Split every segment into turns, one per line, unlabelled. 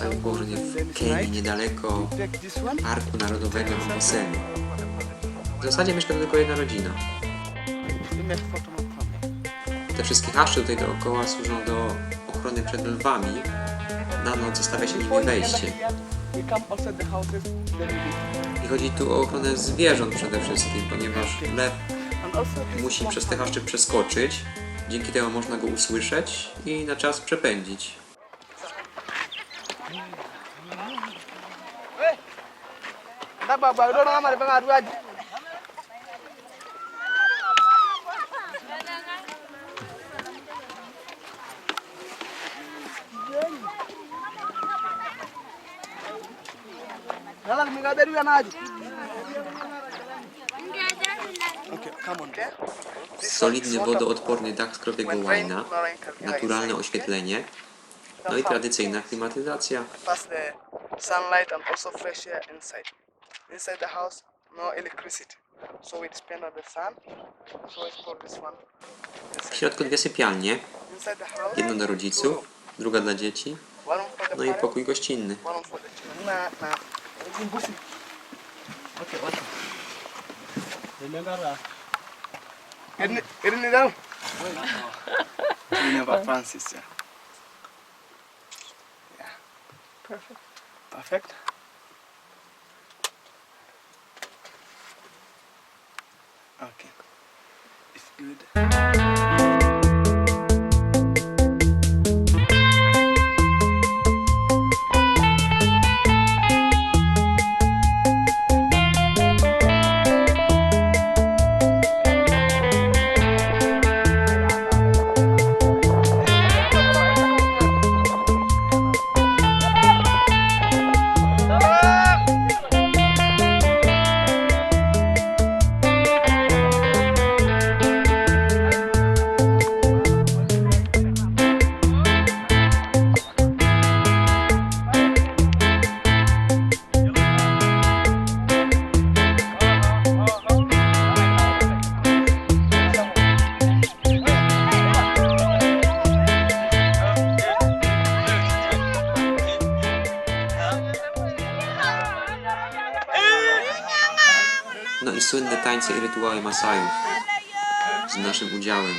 cały położony w Kenii, niedaleko
Take this one.
Parku Narodowego Amboseli. W zasadzie mieszka tylko jedna rodzina. Te wszystkie haszcze tutaj dookoła służą do ochrony przed lwami. Na noc zostawia się nimi wejście. I chodzi tu o ochronę zwierząt przede wszystkim, ponieważ lew musi przez te haszcze przeskoczyć. Dzięki temu można go usłyszeć i na czas przepędzić. Solidny wodoodporny dach z krowiego łajna, naturalne oświetlenie, no i tradycyjna klimatyzacja.
Pass the sunlight and also fresh air inside. Inside the house, no electricity. So we depend on the sun. So it's for this one.
W środku dwie sypialnie, jedna dla rodziców, druga dla dzieci, no i pokój gościnny.
It's in Busi. Okay, what? Get it, get down. Francis. Yeah. Perfect. Perfect. Okay. It's good.
No i słynne tańce i rytuały Masajów z naszym udziałem.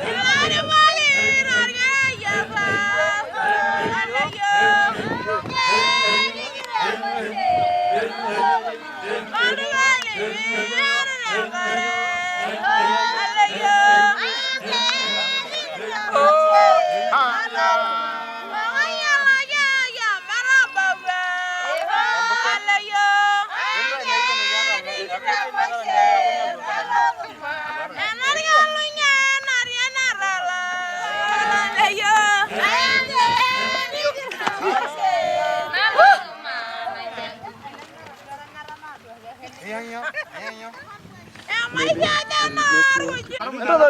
Ndolo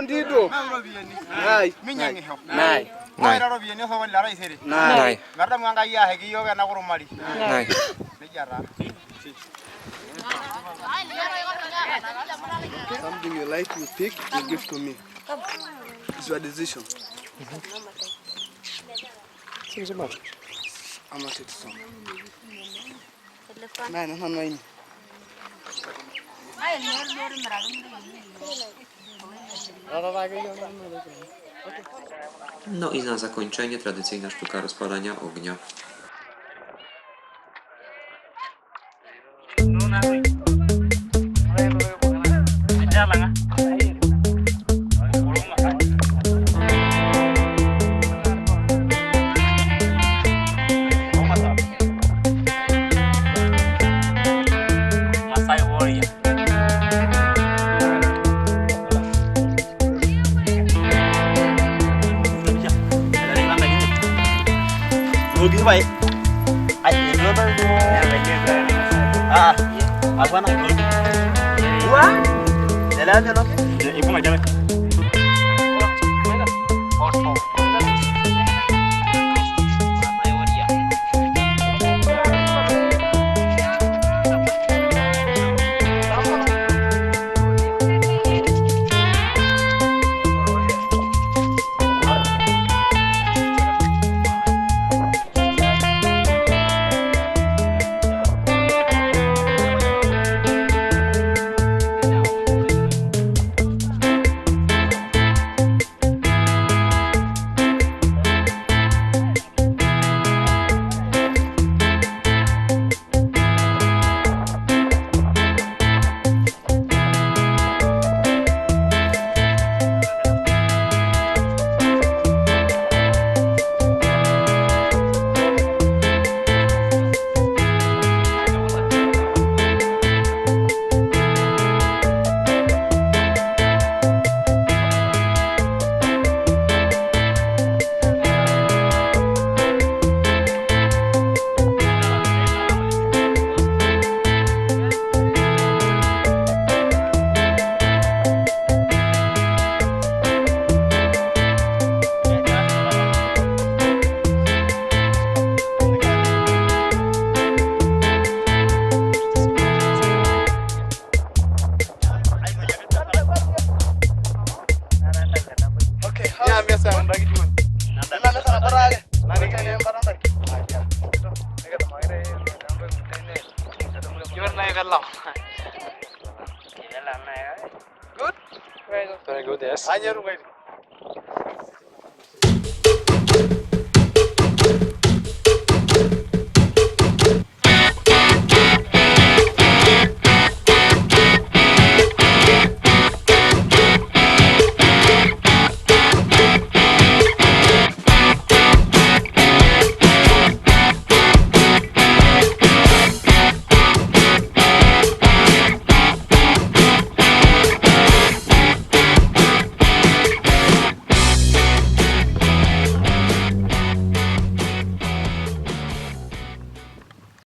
Ndido. Nai.
Nai.
Nai. Something you like, you pick, you give to me. It's your decision. Seems about. I'm not it. Nine, nine, nine. No,
i na zakończenie tradycyjna sztuka rozpalania ognia.
Rugi baik. Ai, itu tuh. Ah, apa nak rugi? Wah, jalan jalan. Ibu nggak Good? Very good.
Very good, yes. And you're waiting.